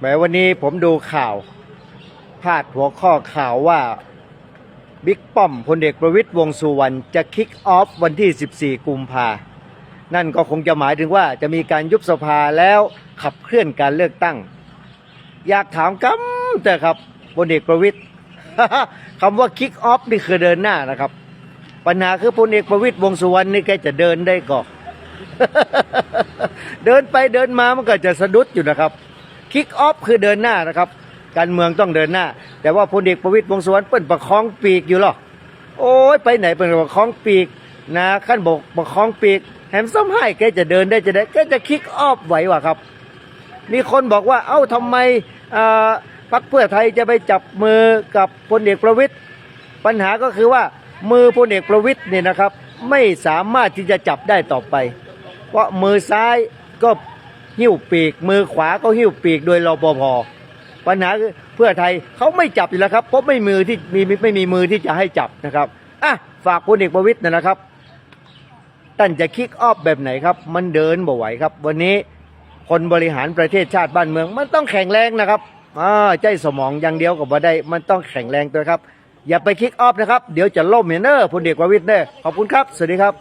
แม้วันนี้ผมดูข่าวพาดหัวข้อข่าวว่าบิ๊กป้อมพลเอกประวิตยวงสุวรรณจะคิกออฟวันที่ 14 กุมภา นั่นก็คงจะหมายถึงว่าจะมีการยุบสภาแล้วขับเคลื่อนการเลือกตั้ง อยากถามกำแต่ครับพลเอกประวิตยคำว่าคิกออฟนี่คือเดินหน้านะครับ ปัญหาคือพลเอกประวิตยวงสุวรรณนี่แกจะเดินได้ก่อนเดินไปเดินมามันก็จะสะดุดอยู่นะครับ คิกออฟคือเดินหน้านะครับ การเมืองต้องเดินหน้า แต่ว่าพลเอกประวิตยวงสุวรรณเปิ้นประคองปีกอยู่หรอโอ้ยไปไหนเปิ้นประคองปีกนะขั้นบกประคองปีกแถมซ้ำให้แกจะเดินได้จะได้แกจะคิกออฟไหววะครับ มีคนบอกว่าเอ้าทำไมอ่าพรรคเพื่อไทยจะไปจับมือกับพลเอกประวิตยปัญหาก็คือว่ามือพลเอกประวิตยเนี่ยนะครับ ไม่สามารถที่จะจับได้ต่อไป เพราะมือซ้ายก็ หิ้วปีก มือขวาก็หิ้วปีกโดยรปภปัญหาคือเพื่อไทยเขาไม่จับอยู่แล้วครับเพราะไม่มือที่มีไม่มีมือที่จะให้จับนะครับอะฝากพลเอกประวิตยนะครับท่านจะคิกออฟแบบไหนครับ มันเดินบ่ไหวครับ วันนี้คนบริหารประเทศชาติบ้านเมือง มันต้องแข็งแรงนะครับอ่าใจสมองอย่างเดียวกับว่าได้ มันต้องแข็งแรงตัวครับ อย่าไปคิกออฟนะครับ เดี๋ยวจะล่มเนเนอร์พลเอกประวิตยเนอร์ขอบคุณครับ สวัสดีครับ